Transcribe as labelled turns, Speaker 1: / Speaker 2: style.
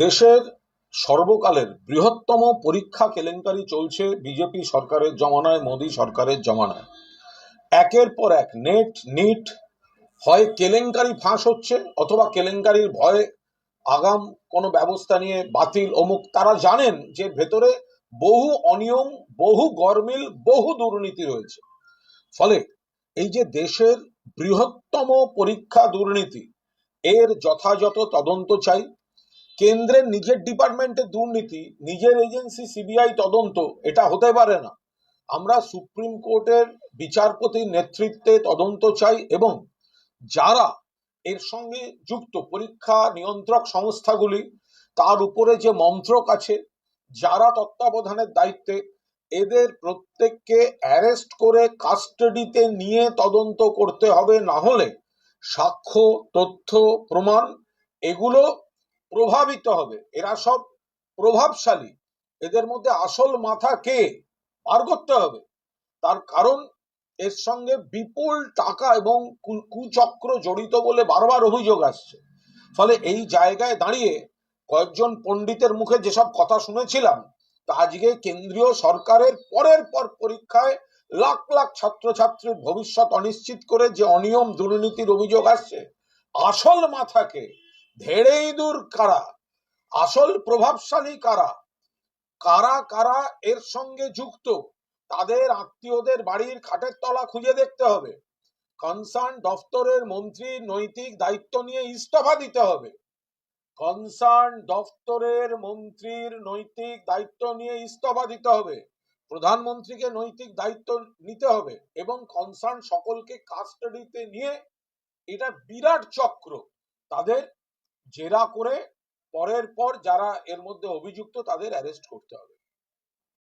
Speaker 1: দেশের সর্বকালের বৃহত্তম পরীক্ষা কেলেঙ্কারি চলছে বিজেপি সরকারের জমানায়, মোদী সরকারের জমানায়। একের পর এক নেট, নিট, হয় কেলেঙ্কারি ফাঁস হচ্ছে অথবা কেলেঙ্কারির ভয়ে আগাম কোনো ব্যবস্থা নিয়ে বাতিল। অমুক তারা জানেন যে ভেতরে বহু অনিয়ম, বহু গরমিল, বহু দুর্নীতি রয়েছে। ফলে এই যে দেশের বৃহত্তম পরীক্ষা দুর্নীতি, এর যথাযথ তদন্ত চাই কেন্দ্রের নিজের ডিপার্টমেন্টের দুর্নীতি, নিজের এজেন্সি সিবিআই তদন্ত, এটা হতে পারে না। আমরা সুপ্রিম কোর্টের বিচারপতির নেতৃত্বে তদন্ত চাই এবং যারা এর সঙ্গে যুক্ত পরীক্ষা নিয়ন্ত্রক সংস্থাগুলি, তার উপরে যে মন্ত্রক আছে, যারা তত্ত্বাবধানের দায়িত্বে, এদের প্রত্যেককে অ্যারেস্ট করে কাস্টাডিতে নিয়ে তদন্ত করতে হবে, না হলে সাক্ষ্য, তথ্য, প্রমাণ, এগুলো প্রভাবিত হবে। এরা সব প্রভাবশালী। এদের মধ্যে আসল মাথা কে? বার করতে হবে। তার কারণ এর সঙ্গে বিপুল টাকা এবং কুচক্র জড়িত বলে বারবার অভিযোগ আসছে। ফলে এই জায়গায় দাঁড়িয়ে কয়েকজন পণ্ডিতের মুখে যেসব কথা শুনেছিলাম, তা আজকে কেন্দ্রীয় সরকারের পরের পর পরীক্ষায় লাখ লাখ ছাত্রছাত্রীর ভবিষ্যৎ অনিশ্চিত করে যে অনিয়ম দুর্নীতির অভিযোগ আসছে, আসল মাথাকে ধেড়েই দূর কারা? আসল প্রভাবশালী কারা? কারা কারা এর সঙ্গে যুক্ত? তাদের আত্মীয়দের বাড়ির খাটের তলা খুঁজে দেখতে হবে। কনসার্ন দফতরের মন্ত্রী নৈতিক দায়িত্ব নিয়ে ইস্তফা দিতে হবে। কনসার্ন দফতরের মন্ত্রীর নৈতিক দায়িত্ব নিয়ে ইস্তফা দিতে হবে। প্রধানমন্ত্রীকে নৈতিক দায়িত্ব নিতে হবে এবং কনসার্ন সকলকে কাস্টাডিতে নিয়ে এটা বিরাট চক্র। তাদের জেরা করে পরের পর যারা এর মধ্যে অভিযুক্ত তাদের অ্যারেস্ট করতে হবে।